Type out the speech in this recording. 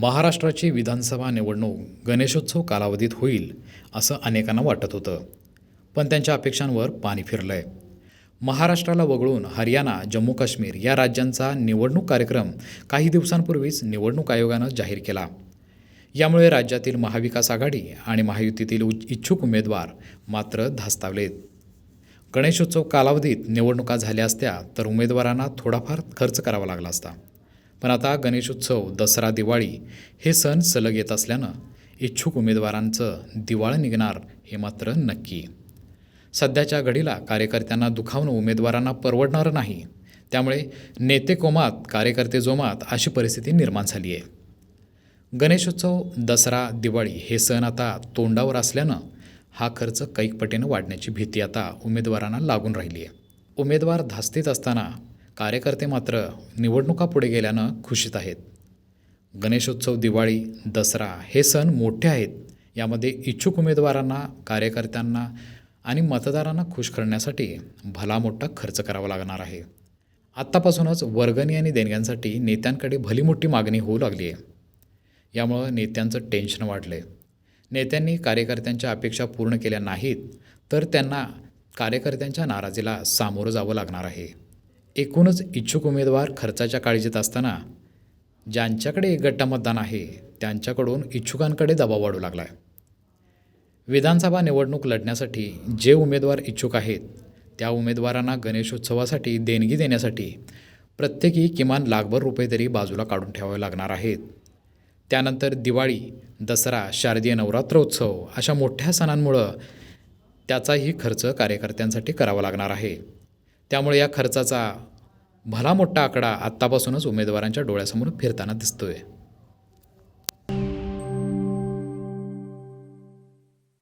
महाराष्ट्राची विधानसभा निवडणूक गणेशोत्सव कालावधीत होईल असं अनेकांना वाटत होतं. पण त्यांच्या अपेक्षांवर पाणी फिरलं आहे महाराष्ट्राला वगळून हरियाणा जम्मू काश्मीर या राज्यांचा निवडणूक कार्यक्रम काही दिवसांपूर्वीच निवडणूक आयोगानं जाहीर केला. यामुळे राज्यातील महाविकास आघाडी आणि महायुतीतील इच्छुक उमेदवार मात्र धास्तावलेत. गणेशोत्सव कालावधीत निवडणुका झाल्या असत्या तर उमेदवारांना थोडाफार खर्च करावा लागला असता. पण आता गणेशोत्सव दसरा दिवाळी हे सण सलग येत असल्यानं इच्छुक उमेदवारांचं दिवाळं निघणार हे मात्र नक्की. सध्याच्या घडीला कार्यकर्त्यांना दुखावणं उमेदवारांना परवडणारं नाही. त्यामुळे नेते कोमात कार्यकर्ते जोमात अशी परिस्थिती निर्माण झाली आहे. गणेशोत्सव दसरा दिवाळी हे सण आता तोंडावर असल्यानं हा खर्च कैकपटीनं वाढण्याची भीती आता उमेदवारांना लागून राहिली आहे. उमेदवार धास्तीत असताना कार्यकर्ते मात्र निवडणुका पुढे गेल्यानं खुशीत आहेत. गणेशोत्सव दिवाळी दसरा हे सण मोठे आहेत. यामध्ये इच्छुक उमेदवारांना कार्यकर्त्यांना आणि मतदारांना खुश करण्यासाठी भला मोठा खर्च करावा लागणार आहे. आत्तापासूनच वर्गणी आणि देणग्यांसाठी नेत्यांकडे भली मोठी मागणी होऊ लागली आहे. यामुळं नेत्यांचं टेन्शन वाढलं आहे नेत्यांनी कार्यकर्त्यांच्या अपेक्षा पूर्ण केल्या नाहीत तर त्यांना कार्यकर्त्यांच्या नाराजीला सामोरं जावं लागणार आहे. एकूणच इच्छुक उमेदवार खर्चाच्या काळजीत असताना ज्यांच्याकडे एक गट्टा मतदान आहे त्यांच्याकडून इच्छुकांकडे दबाव वाढू लागला आहे विधानसभा निवडणूक लढण्यासाठी जे उमेदवार इच्छुक आहेत त्या उमेदवारांना गणेशोत्सवासाठी देणगी देण्यासाठी प्रत्येकी किमान लाखभर रुपये तरी बाजूला काढून ठेवावे लागणार आहेत. त्यानंतर दिवाळी दसरा शारदीय नवरात्रोत्सव अशा मोठ्या सणांमुळं त्याचाही खर्च कार्यकर्त्यांसाठी करावा लागणार आहे. त्यामुळे या खर्चाचा भला मोठा आकडा आत्तापासूनच उमेदवारांच्या डोळ्यासमोर फिरताना दिसतोय.